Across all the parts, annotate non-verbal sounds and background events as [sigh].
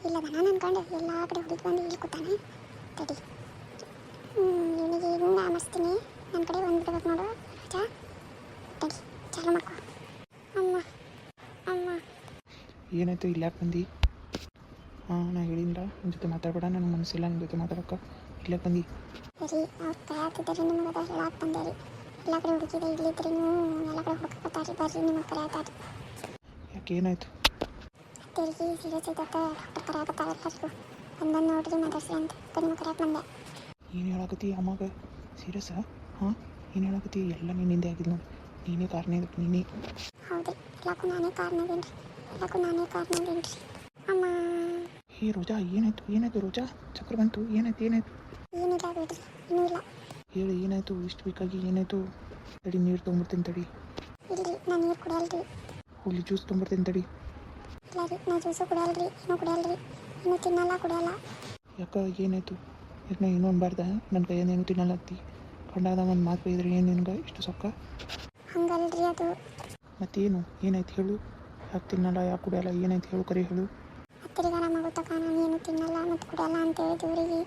ಇಲ್ಲದ ನಾನು ಅನ್ಕೊಂಡು ಎಲ್ಲ ಕಡೆ ಹುಡುಗಿ ಬಂದು ಇಲ್ಲಿ ಕೂತಾನೆ. ತಡಿ. ಇವನಿಗೆ ಹಿಂಗೆ ಮರ್ಸ್ತೀನಿ ನನ್ನ ಕಡೆ ಒಂದು ಬಿಡ್ಬೇಕು ನೋಡು ರಾಜಾ. ತಡಿ ಚಾಲು ಮಾಡ್ಕೊ. ಅಮ್ಮ ಅಮ್ಮ. ಏನಾಯ್ತು ಇಲ್ಲ ಯಾಕೆ ಬಂದು? ಹಾಂ ನಾ ಹೇಳಿದ್ರ ನಿಮ್ಮ ಜೊತೆ ಮಾತಾಡಬೇಡ ನನಗೆ ಮನಸ್ಸಿಲ್ಲ ನಿಮ್ಮ ಜೊತೆ ಮಾತಾಡೋಕೆ ಇಲ್ಲ ಬಂದು? ಸರಿ ಅವ್ರು ಕರೆಯತ್ತಿದ್ದಾರೆ ನಿಮಗೆ ಅದ ಹೇಳಕ್ಕೆ ಬಂದೆ ರೀ ಎಲ್ಲ ಕಡೆ ಹುಡುಕಿದೆ ಇಲ್ಲಿದ್ರಿ ನೀವು ಎಲ್ಲ ಕಡೆ ಹುಡುಕತ್ತಾರಿ ಬರ್ರಿ ನಿಮಗೆ ಕರೆಯತ್ತಾರಿ ಯಾಕೆ ಏನಾಯ್ತು? ತಿರುಗಿ ಸೀರಿಯಸ್ ಐತತ್ತ ಡಾಕ್ಟರ್ ಕರೆಯಕತ್ತಾರ ಎಲ್ಲರಿಗೂ ಬಂದನ್ನು ನೋಡ್ರಿ ಮಾತಾಡ್ಸಿ ಅಂತ. ನಿಮಗೆ ಕರೆಯಕ್ಕೆ ಬಂದೆ? ಏನು ಹೇಳಕತ್ತಿ ಅಮ್ಮಗೆ ಸೀರಿಯಸ್ ಹಾಂ? ಏನು ಹೇಳಕತ್ತಿ? ಎಲ್ಲ ನಿನ್ನಿಂದೆ ಆಗಿದ್ದು ನೋಡಿ ನೀನೇ ಕಾರಣ ಇದಕ್ಕೆ ನೀನೇ. ಹೌದು ಎಲ್ಲಕ್ಕೂ ನಾನೇ ಕಾರಣ ರೀ ಎಲ್ಲಕ್ಕೂ ನಾನೇ ಕಾರಣ ರೀ ಅಮ್ಮ. ಹೇ ರೋಜಾ ಏನಾಯ್ತು? ಏನಾಯ್ತು ರೋಜಾ? ಚಕ್ರ ಬಂತು. ಏನಾಯ್ತು ಏನಾಯ್ತು? ಏನಿಲ್ಲ ಬಿಡ್ರಿ. ಇನ್ನೂ ಇಲ್ಲ. ಹೇಳಿ ಏನಾಯ್ತು? ಇಷ್ಟು ಬೇಕಾಗಿ ಏನಾಯ್ತು? ತಡಿ ನೀರು ತೊಗೊಂಬರ್ತೀನಿ ತಡಿ. ಇಲ್ಲಿ ನಾನು ನೀರು ಕುಡಿಯಲ್ರಿ. ಹೋಗ್ಲಿ ಜ್ಯೂಸ್ ತೊಗೊಂಬರ್ತೀನಿ ತಡಿ. ಇಲ್ಲ ರೀ ನಾ ಜ್ಯೂಸು ಕುಡಿಯಲ್ರಿ ಏನೂ ಕುಡಿಯಲ್ರಿ ಇನ್ನೂ ತಿನ್ನಲ್ಲ ಕುಡಿಯಲ್ಲ. ಯಾಕ ಏನಾಯ್ತು? ಇದನ್ನ ಏನೂ ಅನ್ಬಾರ್ದ ನನ್ನ ಕೈಯಿಂದ ಏನು ತಿನ್ನಲತ್ತಿ ಕಂಡಾದ ಒಂದು ಮಾತು ಬೈದ್ರೆ ಏನು ನಿನ್ಗೆ ಇಷ್ಟು ಸೊಕ್ಕ? ಹಂಗಲ್ರಿ ಅದು. ಮತ್ತೇನು? ಏನಾಯ್ತು ಹೇಳು. ಯಾಕೆ ತಿನ್ನಲ್ಲ ಯಾಕೆ ಕುಡಿಯಲ್ಲ ಏನಾಯ್ತು ಹೇಳು ಕರಿ ಹೇಳು. ಅತ್ತರಿಗೆ ನಮ್ಮ ಗೊತ್ತಕ್ಕ ನಾನು ಏನು ತಿನ್ನಲ್ಲ ಮತ್ತು ಕುಡಿಯಲ್ಲ ಅಂತೇಳಿ ದೇವರಿಗೆ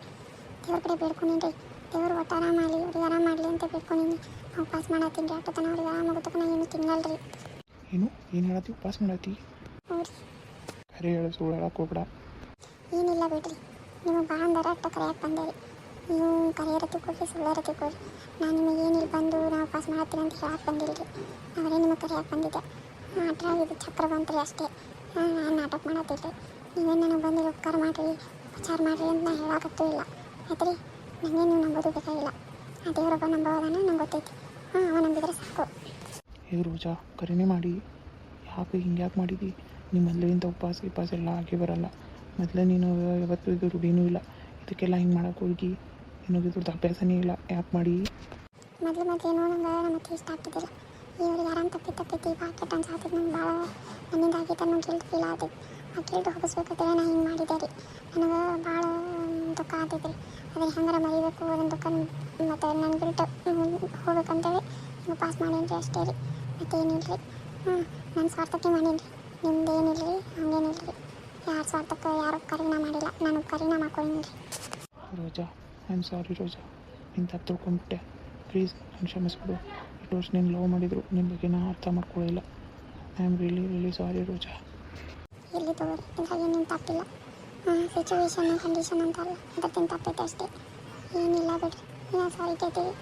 ದೇವ್ರ ಕಡೆ ಬೇಡ್ಕೊಂಡಿನಿ ದೇವ್ರು ಒಟ್ಟು ಆರಾಮ ಮಾಡಲಿ ಅವ್ರಿಗೆ ಆರಾಮ ಮಾಡಲಿ ಅಂತ ಬೇಡ್ಕೊಂಡಿನಿ. ನಾವು ಪಾಸ್ ಮಾಡತ್ತೀನಿ ರೀ ಅಟ್ಟ ತನ ಅವ್ರಿಗೆ ಆರಾಮಾಗುತ್ತಕ್ಕ ನಾನು ಏನು ತಿನ್ನಲ್ರಿ ಏನು? ಏನು ಹೇಳತ್ತಿ? ಉಪವಾಸ ಮಾಡತ್ತಿ? ಕರೆ ಹೇಳು ಸುಳ್ಳು ಹೇಳಕ್ಕೆ ಹೋಗ್ಬೇಡ ಏನಿಲ್ಲ ಬಿಡ್ರಿ. ನಿಮ್ಮ ಅಂದಾರ ಅಟ್ಟ ಕರೆಯಕ್ಕೆ ಬಂದೆ ರೀ ನೀವು ಕರೆಯರಕ್ಕೆ ಕೊಡ್ರಿ ಸುಳ್ಳರಕ್ಕೆ ಕೊಡ್ರಿ ನಾನು ನಿಮಗೆ ಏನಿಲ್ಲ ಬಂದು ನಾವು ಪಾಸ್ ಮಾಡ್ತೀನಿ ಅಂತ ಹೇಳಕ್ಕೆ ಬಂದಿಲ್ಲ ರೀ ಅವರೇ ನಿಮಗೆ ಕರೆಯಕ್ಕೆ ಬಂದಿದ್ದೆ. ಮಾತ್ರ ಇದು ಚಕ್ರ ಬಂತ್ರಿ ಅಷ್ಟೇ. ನಾನು ನಾಟಕ ಮಾಡತ್ತಿಲ್ಲ ನೀವೇ ನನಗೆ ಬಂದು ಉಪಕಾರ ಮಾಡಿರಿ ಉಪಚಾರ ಮಾಡಿರಿ ಅಂತ ನಾನು ಹೇಳಕತ್ತೂ ಇಲ್ಲ. ಆಯ್ತು ರೀ ನನಗೆ ನೀವು ನಂಬೋದು ಬೇಕಾಗಿಲ್ಲ. ಆ ದೇವರೊಬ್ಬ ನಂಬೋದಾನ ನಂಗೆ ಗೊತ್ತೈತಿ ಹಾಂ ಅವ ನಂಬಿದ್ರೆ ಸಾಕು. ಹೇ ರೋಜಾ ಕರೆನೇ ಮಾಡಿ. ಯಾಕೆ ಹಿಂಗೆ ಯಾಕೆ ಮಾಡಿದಿ? ನಿಮ್ಮ ಮೊದಲಿಂದ ಉಪವಾಸ ಗಿಪಾಸ ಎಲ್ಲ ಆಗಿ ಬರಲ್ಲ. ಮೊದಲೇ ನೀನು ಯಾವತ್ತೂ ಇದು ರೂಢಿನೂ ಇಲ್ಲ. ಇದಕ್ಕೆಲ್ಲ ಹಿಂಗೆ ಮಾಡಕ್ಕೆ ಹೋಗಿ. ಏನೋ ಇದ್ರದ್ದು ಅಭ್ಯಾಸನೇ ಇಲ್ಲ. ಯಾಕೆ ಮಾಡಿ? ಮೊದಲು ಮೊದಲು ಏನೋ ನಂಗೆ ನಮ್ಮ ಅತ್ತೆ ಇಷ್ಟ ಆಗ್ತಿದ್ದಿಲ್ಲ. ಇವ್ರಿಗೆ ಆರಾಮ್ ತಪ್ಪಿ ತಪ್ಪಿತ್ತು ಭಾಳ ಕೆಟ್ಟ ಅನ್ಸಾತಿದ್ದು ನಂಗೆ ಭಾಳ ನನ್ನಿಂದ ಆಗಿತ್ತು ಅನ್ನೋ ಗಿಲ್ಟ್ ಫೀಲ್ ಆಗ್ತಿತ್ತು ಆ ಗಿಲ್ಟ್ ಹೋಗಿಸ್ಬೇಕಂತೇಳಿ ನಾ ಹಿಂಗೆ ಮಾಡಿದ್ದೆ ರೀ. ನನಗೆ ಭಾಳ ದುಃಖ ಆಗ್ತೈತೆ ರೀ. ಅದ್ರ ಹೆಂಗಾರ ಮರಿಬೇಕು? ಅದನ್ನ ದುಃಖ ಮತ್ತು ನನ್ನ ಗಿಲ್ಟ್ ಹೋಗ್ಬೇಕಂತೇಳಿ ಪಾಸ್ ಮಾಡೀನಿ ರೀ ಅಷ್ಟೇ ರೀ. ಮತ್ತೇನಿಲ್ಲ ರೀ ಹ್ಞೂ ನನ್ನ ಸ್ವಾರ್ಥಕ್ಕೆ ಮಾಡೀನಿ ರೀ ನಿಮ್ದು ಏನಿಲ್ಲ ರೀ ಹಂಗೇನಿಲ್ಲ ರೀ ಯಾರ ಸ್ವಾರ್ಥಕ್ಕೆ ಯಾರು ಉಪಕಾರಿನ ಮಾಡಿಲ್ಲ ನಾನು ಉಪಕಾರಿನ ಮಾಡ್ಕೊಂಡಿನಿ ರೀ ರೋಜಾ ಐ ಆಮ್ ಸಾರಿ ರೋಜಾ. ನಿನ್ನ ತಪ್ಪು ತಿಳ್ಕೊಂಡ್ಬಿಟ್ಟೆ. ಪ್ಲೀಸ್ ನಾನು ಕ್ಷಮಿಸ್ಬಿಡು. ಇಷ್ಟು ವರ್ಷ ನೀನು ಲವ್ ಮಾಡಿದ್ರು ನಿಮ್ಮ ಬಗ್ಗೆ ನಾನು ಅರ್ಥ ಮಾಡ್ಕೊಳ್ಳಿಲ್ಲ I am really really sorry Roja. ಇಲ್ಲಿ ತಗೋರಿ ಇದ್ರಾಗ ಏನೇನು ತಪ್ಪಿಲ್ಲ. ಸಿಚುವೇಶನ್ ಕಂಡೀಷನ್ ಅಂತ ಅಲ್ಲ ಅದಕ್ಕಿಂತ ತಪ್ಪೈತೆ ಅಷ್ಟೇ. ಏನಿಲ್ಲ ಬಿಡ್ರಿ ನೀವು ಸಾರಿ ಕೇಳ್ತೀವಿ.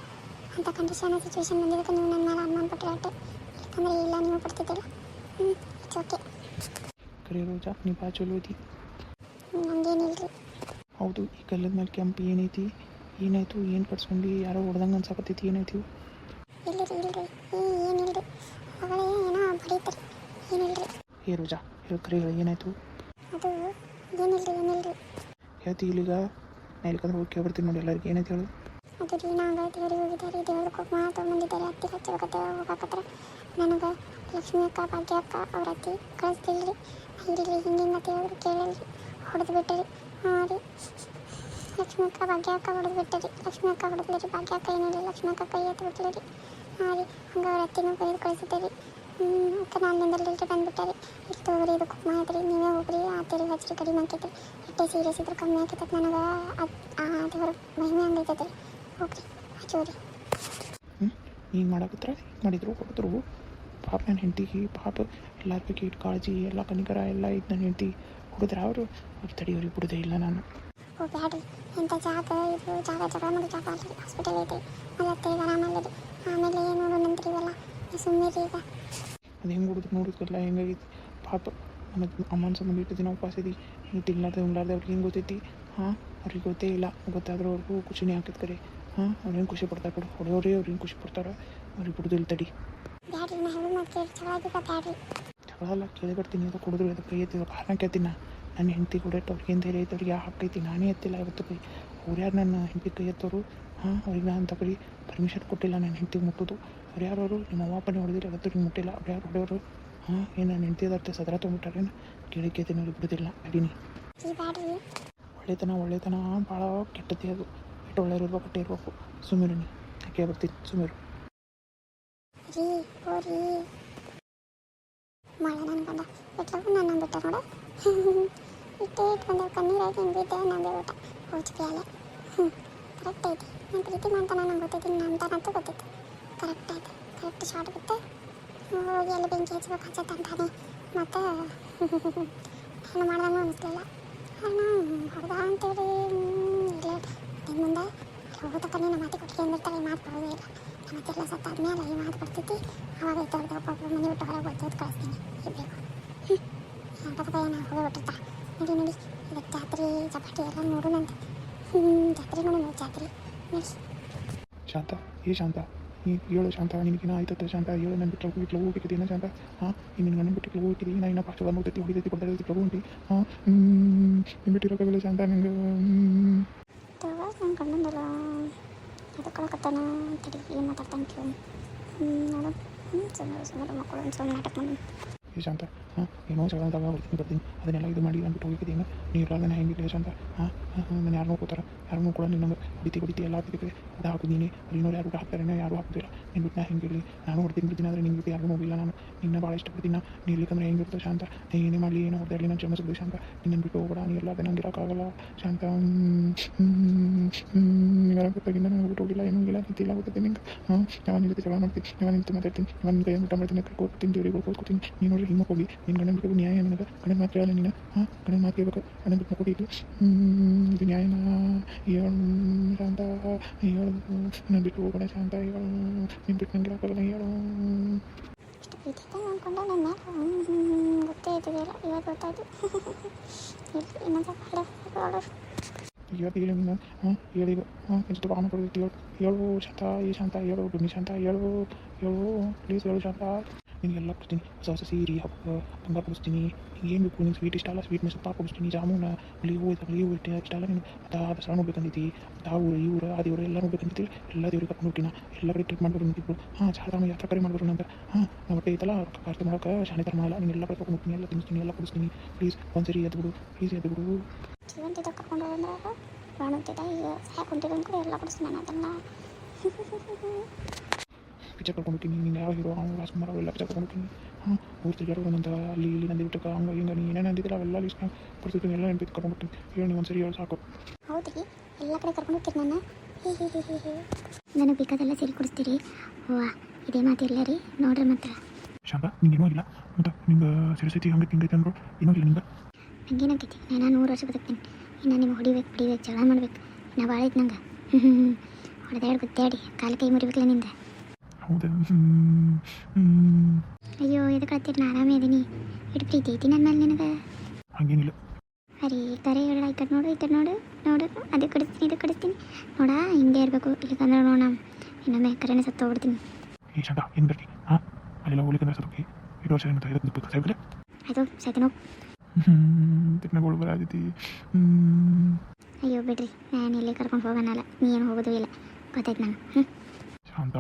ಅಂತ ಕಂಡೀಷನ್ ಸಿಚುವೇಶನ್ ಬಂದಿದ್ದಕ್ಕೆ ನೀವು ನನ್ನ ಮೇಲೆ ಅನುಮಾನ ಪಟ್ಟರೆ ಯಾಕಂದರೆ ಇಲ್ಲ ನೀವು ಪಡ್ತಿದ್ದಿಲ್ಲ ಹ್ಞೂ ಓಕೆ. ಕರೆ ರೋಜಾ ನೀ ಬಾ ಚಲೋ ಐತಿ ಹೌದು ಈ ಕಲ್ಲದ ಮೇಲೆ ಕೆಂಪು ಏನೈತಿ ಏನಾಯ್ತು ಏನು ಕಟ್ಸ್ಕೊಂಡು ಯಾರೋ ಹೊಡೆದಂಗೆ ಅನ್ಸಕತ್ತೈತಿ ಏನಾಯ್ತು? ಇಲ್ಲ ರೀ ಇಲ್ಲ ರೀ ಏನಿಲ್ಲ ರೀ ಏನೋ ಹೇ ರೋಜಾ ಹೇಳು ಕರೆ ಹೇಳು ಏನಾಯ್ತು? ಅದು ಹೇಳ್ತಿ ಇಲ್ಲಿಗ. ನಾ ಇಲ್ಲಿಕಂದ್ರೆ ಹೋಗಿ ಕೇಳ್ಬರ್ತೀನಿ ನೋಡಿ ಎಲ್ಲರಿಗೆ. ಏನಾಯ್ತು ಹೇಳು? ಅದು ರೀ ನಾಗ ದೇವ್ರಿಗೆ ಹೋಗಿದ್ದಾರೆ ದೇವ್ರ ಕುಕ್ಮ ತೊಗೊಂಬಂದಿದ್ದಾರೆ ಅತ್ತಿ ಹಚ್ಚಬೇಕತ್ತೆ ಹೋಗಾಕತ್ರ. ನನಗೆ ಲಕ್ಷ್ಮಿ ಅಕ್ಕ ಭಾಗ್ಯ ಅಕ್ಕ ಅವ್ರ ಅತ್ತಿ ಕಳಿಸ್ತಿಲ್ರಿ ಇಲ್ರಿ ಮತ್ತೆ ದೇವ್ರು ಕೇಳಲ್ರಿ ಹೊಡೆದು ಬಿಟ್ಟರಿ ಹಾಂ ರೀ. ಲಕ್ಷ್ಮಿ ಅಕ್ಕ ಭಾಗ್ಯ ಅಕ್ಕ ಹೊಡೆದು ಬಿಟ್ಟರಿ ಲಕ್ಷ್ಮಿ ಅಕ್ಕ ಹೊಡೆದ್ಲಿ ಭಾಗ್ಯ ಅಕ್ಕ ಏನಿಲ್ಲ ಲಕ್ಷ್ಮಿ ಅಕ್ಕ ಕೈ ಎತ್ತು ಬಿಟ್ಲಿ ರೀ ಹಾಂ ರೀ. ಹಂಗೆ ಅವ್ರ ಅತ್ತಿನೂ ಬೈದು ಕಳಿಸಿದ್ದೆ ರೀ ಅಕ್ಕ ಬಂದುಬಿಟ್ಟರಿ. ಇಲ್ಲಿ ತಗೋರಿ, ಇದು ಕುಕ್ಮ ಐತ್ರಿ. ನೀವೇ ಹೋಗ್ರಿ, ಆ ತಿರುಗಿ ಹಚ್ಚಿರಿ ಕಡಿಮೆ ಆಕೈತಿ ಎಷ್ಟೇ ಸೀರಿಯಸ್ ಇದ್ರೆ ಕಮ್ಮಿ ಆಕೈತೆ ನನಗೆ. ಆ ದೇವ್ರ ಮಹಿಮೆ ಹಂಗೈತೈತೆ ರೀ ಹೋಗ್ರಿ ಹಚ್ಚೋರಿ ಹ್ಞೂ ನೀನು ಮಾಡಕತ್ರ ಮಾಡಿದ್ರು ಹೊಡೆದ್ರು ಪಾಪ ನನ್ನ ಹೆಂಡತಿಗೆ ಪಾಪ ಎಲ್ಲರ ಬಗ್ಗೆ ಇಟ್ಟು ಕಾಳಜಿ ಎಲ್ಲ ಕನಿಕರ ಎಲ್ಲ ಇದು ನನ್ನ ಹೆಂಡತಿ ಹುಡಿದ್ರೆ ಅವರು ಅವ್ರು ತಡಿಯೋರಿಗೆ ಬಿಡೋದೇ ಇಲ್ಲ ನಾನು. ಓ ಬ್ಯಾಡ್ರಿ ಇಂಥ ಜಾಗ ಇದು ಜಾಗ ಜಾಗ ಮಾಡಿ ಜಾಗ ಹಾಸ್ಪಿಟಲ್ ಐತೆ. ಆಮೇಲೆ ಏನು ಇವೆಲ್ಲ? ಸುಮ್ಮನೆ ಈಗ. ಅದು ಹೆಂಗೆ ಹುಡುದು ನೋಡಿದ್ರಲ್ಲ ಹೆಂಗಾಗೈತಿ ಪಾಪ ನಮ್ಮ ಅಮ್ಮನ ಸಂಬಂಧ ಇಟ್ಟು ದಿನ ಉಪವಾಸ ಇದ್ದು ಹಿಂಗೆ ತಿನ್ಲಾರ್ದೆ ಉಂಗ್ಲಾರ್ದೆ ಅವ್ರಿಗೆ ಹೆಂಗೆ ಗೊತ್ತೈತಿ? ಹಾಂ ಅವ್ರಿಗೆ ಗೊತ್ತೇ ಇಲ್ಲ. ಗೊತ್ತಾದ್ರೂ ಅವ್ರಿಗೂ ಖುಷಿನೇ ಹಾಕಿದ ಕರೆ. ಹಾಂ ಅವ್ರು ಹೆಂಗೆ ಖುಷಿ ಪಡ್ತಾರೆ ಬಿಡು. ಹೊಡೆಯೋರೇ ಅವ್ರು ಹೆಂಗೆ ಖುಷಿ ಪಡ್ತಾರೆ ಅವ್ರಿಗೆ ಬಿಡುದಿಲ್ಲ ತಡಿ. ಬ್ಯಾಡ್ರಿ ಕೇಳಿ ಬ್ಯಾಡ್ರಿ ಕೇಳಿಬಿಡ್ತೀನಿ ಅದು ಕುಡಿದ್ರು ಅದು ಕೈ ಎತ್ತಿದ್ರು ಕಾರಣ ಕೇಳ್ತೀನಿ ನಾ. ನನ್ನ ಹೆಂಡತಿ ಕೂಡ ಅವ್ರಿಗೆ ಏನು ಧೈರ್ಯ ಐತೆ ಅವ್ರಿಗೆ ಹಾಕೈತಿ ನಾನೇ ಎತ್ತಿಲ್ಲ ಇವತ್ತು ಕೈ. ಅವ್ರು ಯಾರು ನನ್ನ ಹೆಂಡತಿ ಕೈ ಎತ್ತೋರು? ಹಾಂ ಅವ್ರಿಗೆ ನಾನು ಅಂತ ಕಡೆ ಪರ್ಮಿಷನ್ ಕೊಟ್ಟಿಲ್ಲ ನನ್ನ ಹೆಂಡತಿಗೆ ಮುಟ್ಟೋದು. ಅವ್ರು ಅವರು? ನಿಮ್ಮ ಅವ್ವ ಅಪ್ಪನೇ ಹೊಡೆದಿಲ್ಲ ಅವತ್ತು ಹಿಂಗೆ ಮುಟ್ಟಿಲ್ಲ. ಅವ್ರು ಯಾರು ಹೊಡೆಯೋರು ಹಾಂ ಏನು ನನ್ನ ಹೆಂಡತಿ ಅದರ್ತೆ ಸದರ ತೊಗೊಂಬಿಟ್ಟಾರೇನು ಕೇಳಿ ಕೇಳ್ತೀನಿ ಅವ್ರಿಗೆ ಬಿಡೋದಿಲ್ಲ ಅಡಿನಿ ಒಳ್ಳೆತನ ಒಳ್ಳೆತನ ಭಾಳ ಕೆಟ್ಟದ್ದೇ ಅದು. ಎಷ್ಟು ಒಳ್ಳೆ ಇರ್ಬೇಕು ಕಟ್ಟೆ ಇರಬೇಕು. ಸುಮಿರು ನೀ ಯಾಕೆ ಬರ್ತೀನಿ ಸುಮಿರು ಮಳೆ ನನ್ನ ಗಂಡ ಬಿಟ್ಲಗು ನನ್ನ ಬಿಟ್ಟ ನೋಡ. ಇಟ್ಟೇ ಇಟ್ಕೊಂಡು, ಕಣ್ಣೀರಾಗಿ ಬಿದ್ದೆ ನಂಗೆ ಊಟ. ಹೂಚ್ ಪ್ಯಾಲೆ. ಹ್ಞೂ ಕರೆಕ್ಟ್ ಐತಿ. ನಾನು ಪ್ರೀತಿ ಮಾಡ್ತಾನೆ ನಂಗೆ ಗೊತ್ತೈತಿ ನಂತನಂತೂ ಗೊತ್ತಿತ್ತು. ಕರೆಕ್ಟ್ ಐತೆ. ಕರೆಕ್ಟ್ ಶಾರ್ಟ್ ಬಿಟ್ಟೆ ಹೋಗಿ ಅಲ್ಲಿ ಬೆಂಕಿ ಹಚ್ಬೇಕು ಹಚ್ಚತ್ತೆ ಅಂತಾನೆ ಮತ್ತು, ನಾನು ಮಾಡ್ದಂಗೂ ಅನಿಸ್ಲಿಲ್ಲ. ಅಣ್ಣ ಹೊಡೆದ ಅಂತೇಳಿ ಇಲ್ಲ ನಿಮ್ಮ ಮುಂದೆ ಹೋಗೋ ತಕ್ಕ ನೀನು ಮಾತಿ ಕೊಟ್ಟಿಗೆ ಅಂದಿರ್ತಾಳೆ ಈ ಮಾತು ಬರೋದೇ ಇಲ್ಲ. ಮತ್ತೆಲ್ಲ ಸತ್ತಾದ್ಮೇಲೆ ಈ ಮಾತು ಬರ್ತೈತಿ ಅವಾಗ ಇದ್ದವ್ರಿಗೆ ಒಬ್ಬ ಮನೆ ಬಿಟ್ಟು ಹೊರಗೆ ಬರ್ತೈತೆ ಕಳಿಸ್ತೀನಿ. ಇರಬೇಕು ಆಟದ ಏನು ಹೋಗಿ ಬಿಟ್ಟಿರ್ತಾ ನೋಡಿ ನೋಡಿ. ಇದಕ್ಕೆ ಜಾತ್ರೆ ಚಪಾಟಿ ಎಲ್ಲ ನೋಡೋಣಂತ ಹ್ಞೂ ಜಾತ್ರೆ ನೋಡೋಣ ಜಾತ್ರೆ. ನೋಡಿ. ಶಾಂತ ಏ ಶಾಂತ. ನೀ ಹೇಳು ಶಾಂತ ನಿನಗಿನ ಆಯ್ತದ ಶಾಂತ? ಹೇಳು ನನ್ನ ಬಿಟ್ಟು ಬಿಟ್ಟು ಏನ ಶಾಂತ? ಹಾಂ? ನಿನ್ನ ಗಂಡನ ಬಿಟ್ಟು ಹೋಗ್ಬೇಕಿದ್ದೀವಿ ನಾ ಇನ್ನ ಪಾಸ್ಟ್ ಬಂದ್ಬಿಟ್ಟೈತಿ ಹೊಡಿತೈತಿ ಕೊಡ್ತೈತಿ ಪ್ರಭು ಉಂಟಿ. ಹಾಂ? ನಿನ್ನ ಬಿಟ್ಟಿರೋಕ್ಕಾಗಲ್ಲ ಶಾಂತ ನಂಗೆ ಕಣ್ಣಂದಲ್ಲ ಎದಕ್ಕೊಳಕತ್ತಾನ ತಡಿ ಏನು ಮಾತಾಡ್ತಾನೆ ಕೇಳಿ ಹ್ಞೂ ಸುಮ್ಮನೆ ಸುಮ್ಮನೆ ಮಕ್ಕಳು ಶಾಂತ ಹಾಂ ಏನೋ ಜಗಳದಾಗ ಬರ್ತೀನಿ ಬರ್ತೀನಿ ಅದನ್ನೆಲ್ಲ ಇದು ಮಾಡಿ ನಾನು ಬಿಟ್ಟು ಹೋಗಿದ್ದೀನಿ ನೀರು ಇರೋದನ್ನ ಹೆಂಗಿಲ್ಲ ಶಾಂತ ಹಾಂ ಹಾಂ ನಾನು ಯಾರು ನೋಡ್ಕೋತಾರೆ ಯಾರು ಕೂಡ ನಿನ್ನ ಬಿತ್ತಿ ಬಿಡ್ತಿ ಎಲ್ಲ ಆಗ್ತಿದೆ ಅದು ಹಾಕಿದ್ದೀನಿ ನೀನೆ ಅಲ್ಲಿನೋರು ಯಾರು ಹಾಕ್ತಾರೆ ಯಾರು ಹಾಕೋದಿಲ್ಲ ನೀನು ಬಿಟ್ಟು ನಾ ಹೆಂಗಿರಲಿ ನಾನು ಹೊಡ್ತೀನಿ ಬಿಡ್ತೀನಿ ಆದರೆ ನಿನ್ನ ಜೊತೆ ಯಾರು ಹೋಗಿಲ್ಲ ನಾನು ನಿನ್ನ ಭಾಳ ಇಷ್ಟಪಡ್ತೀನಿ ನಾ ನೀ ಇರ್ಲಿಕ್ಕಂದ್ರೆ ಹೆಂಗಿರುತ್ತೆ ಶಾಂತ ನೀ ಏನೇ ಮಾಡಲಿ ಏನೋ ಹೊಡೆದಾಡಲಿ ನಾನು ಕ್ಷಮಿಸಿದ್ದೆ ಶಾಂತ ನಿನ್ನ ಬಿಟ್ಟು ಹೋಗ್ಬೇಡ ನೀ ಎಲ್ಲ ನಂಗೆ ಇರೋಕ್ಕಾಗಲ್ಲ ಶಾಂತ ಇವಾಗ ಗೊತ್ತಾಗಿಂದ ನನಗೆ ಬಿಟ್ಟು ಹೋಗಿಲ್ಲ ಏನೂ ಇಲ್ಲ ಇಲ್ಲ ಗೊತ್ತಿದೆ ನಿಂಗೆ ಹಾಂ ಯಾವ ಜೊತೆ ಜಗಳ ನಿಂತು ಮಾತಾಡ್ತೀನಿ ಯಾವ ನಿನ್ನ ಕೈ ಊಟ ಕೊಡ್ತೀನಿ ದೇವ್ರಿಗೆ ಹೋಗ್ಕೊತೀನಿ ನೀನು ನೋಡ್ರಿ ಹಿಂಗೆ ಹೋಗಿ ನಿನ್ನ ಗಂಡನ ಬಿಟ್ಟು ನ್ಯಾಯ ನನಗೆ ಗಂಡನ ಮಾತು ಕೇಳಲ್ಲ ನೀನು ಇದು ಬಿಟ್ಟು ಹೋಗೋಣ ಇವತ್ತು ಹೇಳಿ ಹಾಂ ಹೇಳಿ ಹಾಂ ಎಷ್ಟು ಬಾಣ ಕೊಡಬೇಕು ಹೇಳು ಶಾಂತ ಈ ಶಾಂತ ಹೇಳು ಡುಮ್ಮಿ ಶಾಂತ ಹೇಳು ಹೇಳು ಪ್ಲೀಸ್ ಹೇಳು ಶಾಂತ ನಿನಗೆಲ್ಲ ಕೊಡ್ತೀನಿ ಹೊಸ ಹೊಸ ಸೀರೆ ಹಬ್ಬ ಬಂಗಾರ ಕೊಡಿಸ್ತೀನಿ ಏನು ಬೇಕು ನಿನ್ನ ಸ್ವೀಟ್ ಇಷ್ಟ ಅಲ್ಲ ಸ್ವೀಟ್ ಮೆಸಪ್ಪ ಕೊಡಿಸ್ತೀನಿ ಜಾಮೂನ ಹುಳಿ ಹೂವು ಹುಳಿ ಹೂವು ಇಟ್ಟು ಇಷ್ಟ ಅಲ್ಲ ನೀನು ಆ ದಸರಾ ನೋಡ್ಬೇಕಂದಿದ್ದಿ ಆ ಊರು ಈ ಊರು ಆ ದೇವರು ಎಲ್ಲ ನೋಡ್ಬೇಕಂತಿದ್ದಿ ಎಲ್ಲ ದೇವ್ರಿಗೆ ಹೋಗ್ತೀನಿ ಎಲ್ಲ ಕಡೆ ಟ್ರಿಪ್ ಮಾಡ್ಬೇಕು ನಿಂತಿದ್ದು ಹಾಂ ಚಾಧಾಮ ಯಾತ್ರ ಕರೆ ಮಾಡ್ಬೇಕು ನಂತರ ಹಾಂ ನಮ್ಮ ಹೊಟ್ಟೆ ಐತಲ್ಲ ಕಾರ್ತಿ ಮಾಡೋಕೆ ಶಾಣೆ ಧರ್ಮ ಮಾಡಲ್ಲ ನೀನು ಎಲ್ಲ ಕಡೆ ಹೋಗ್ತೀನಿ ಎಲ್ಲ ತಿನ್ನಿಸ್ತೀನಿ ಎಲ್ಲ ಕೊಡಿಸ್ತೀನಿ ಪ್ಲೀಸ್ ಒಂದ್ಸರಿ ಎದ್ದು ಬಿಡು ಪ್ಲೀಸ್ ಎದ್ದು ಬಿಡು ಜೀವಂತಿದ್ದ ಕರ್ಕೊಂಡು ಹೋಗಂದ್ರಾಗ ಬಾಣಂತಿದ್ದ ಈಗ ಸಾಕೊಂತಿದ್ದ ಕೂಡ ಎಲ್ಲ ಕೊಡಿಸ್ತೀನಿ ನಾನು ಅದನ್ನ. ಪಿಕ್ಚರ್ ಕರ್ಕೊಂಡ್ಬಿಟ್ಟಿನಿ ನೀನು ಯಾವ ಹೀರೋ ಅವ್ನು ರಾಜ್ಕುಮಾರ್ ಅವೆಲ್ಲ ಪಿಕ್ಚರ್ ಕರ್ಕೊಂಡ್ಬಿಟ್ಟಿನಿ ಹಾಂ ಊರು ತಿರುಗಾಡೋದಂತ ಅಲ್ಲಿ ಇಲ್ಲಿ ನಂದಿ ಬಿಟ್ಟಕ್ಕೆ ಹಂಗೆ ಹಿಂಗೆ ನೀನು ಏನೇನು ಅಂದಿದ್ದಿಲ್ಲ ಅವೆಲ್ಲ ಲಿಸ್ಟ್ ಕೊಡ್ತಿದ್ದೀನಿ ಎಲ್ಲ ನೆನಪಿತ್ತು ಕರ್ಕೊಂಡ್ಬಿಟ್ಟಿನಿ ಹೇಳಿ ನೀವು ಒಂದ್ಸರಿ ಹೇಳಿ ಸಾಕು. ಹೌದ್ರಿ ಎಲ್ಲ ಕಡೆ ಕರ್ಕೊಂಡ್ಬಿಟ್ಟಿರಿ ನಾನು? ನನಗೆ ಬೇಕಾದೆಲ್ಲ ಸೇರಿ ಕೊಡಿಸ್ತೀರಿ. ವಾ ಇದೇ ಮಾತಿಲ್ಲ ರೀ ನೋಡ್ರಿ ಮಾತ್ರ. ಶಾಂತ ನಿಂಗೆ ಏನೂ ಇಲ್ಲ. ಮತ್ತು ಸರಿ ಸಿರಿಸೈತಿ ಹಂಗೆ ತಿಂಗೈತೆ ಅಂದ್ರೆ ಏನೂ ಇಲ್ಲ ನಿಂಗೆ. ಹಂಗೇನಾಗ್ತೈತಿ? ನಾನು ನೂರು ವರ್ಷ ಬದುಕ್ತೀನಿ. ಇನ್ನು ನಿಮ್ಗೆ ಹೊಡಿಬೇಕು ಹೊಡಿಬೇಕು ಜಗಳ ಮಾಡ್ಬೇಕು. ನಾ ಭಾಳ ಐತೆ ನಂಗೆ. [laughs] ಹೊಡೆದಾಡಿ ಗುದ್ದಾಡಿ ಕಾಲು ಕೈ ಮುರಿಬೇಕಲ್ಲ ನಿಂದ. ಹೌದಾ? ಅಯ್ಯೋ ಎದಕ್ಕೆ ಹತ್ತಿರ ನಾ ಆರಾಮೇ ಇದೀನಿ. ಇಟ್ಟು ಪ್ರೀತಿ ಐತಿ ನನ್ನ ಮೇಲೆ ನಿನಗೆ? ಹಂಗೇನಿಲ್ಲ. ಅರಿ ಕರೆ ಹೇಳ ಈ ಕಡೆ ನೋಡು ಈ ಕಡೆ ನೋಡು ನೋಡು. ಅದು ಕಡಿಸ್ತೀನಿ ಇದು ಕಡಿಸ್ತೀನಿ. ನೋಡ ಹಿಂಗೆ ಇರಬೇಕು. ಇಲ್ಲಕಂದ್ರೆ ನೋಡ ಇನ್ನೊಮ್ಮೆ ಕರೆನೇ ಸತ್ತು ಹೋಗ್ಬಿಡ್ತೀನಿ. ಈ ಶಂಟ ಏನು ಬರ್ತೀನಿ ಹಾಂ ಅಲ್ಲೆಲ್ಲ ಹೋಗ್ಲಿಕ್ಕಂದ್ರೆ ಸತ್ತೋಗಿ ಎರಡು ವರ್ಷ ಏನಂತ ಐದಕ್ಕೆ ಬೇಕು ಸಾಯ್ಬಿಲ್ಲ ಆಯಿತು ಸೈತನೋ ಬರಾಗೈತಿ ಹ್ಞೂ ಅಯ್ಯೋ ಬಿಡ್ರಿ. ನಾನು ಎಲ್ಲಿ ಕರ್ಕೊಂಡು ಹೋಗೋಣಲ್ಲ. ನೀ ಏನು ಹೋಗೋದು ಇಲ್ಲ. ಗೊತ್ತಾಯ್ತು ನಾನು ಶಾಂತ.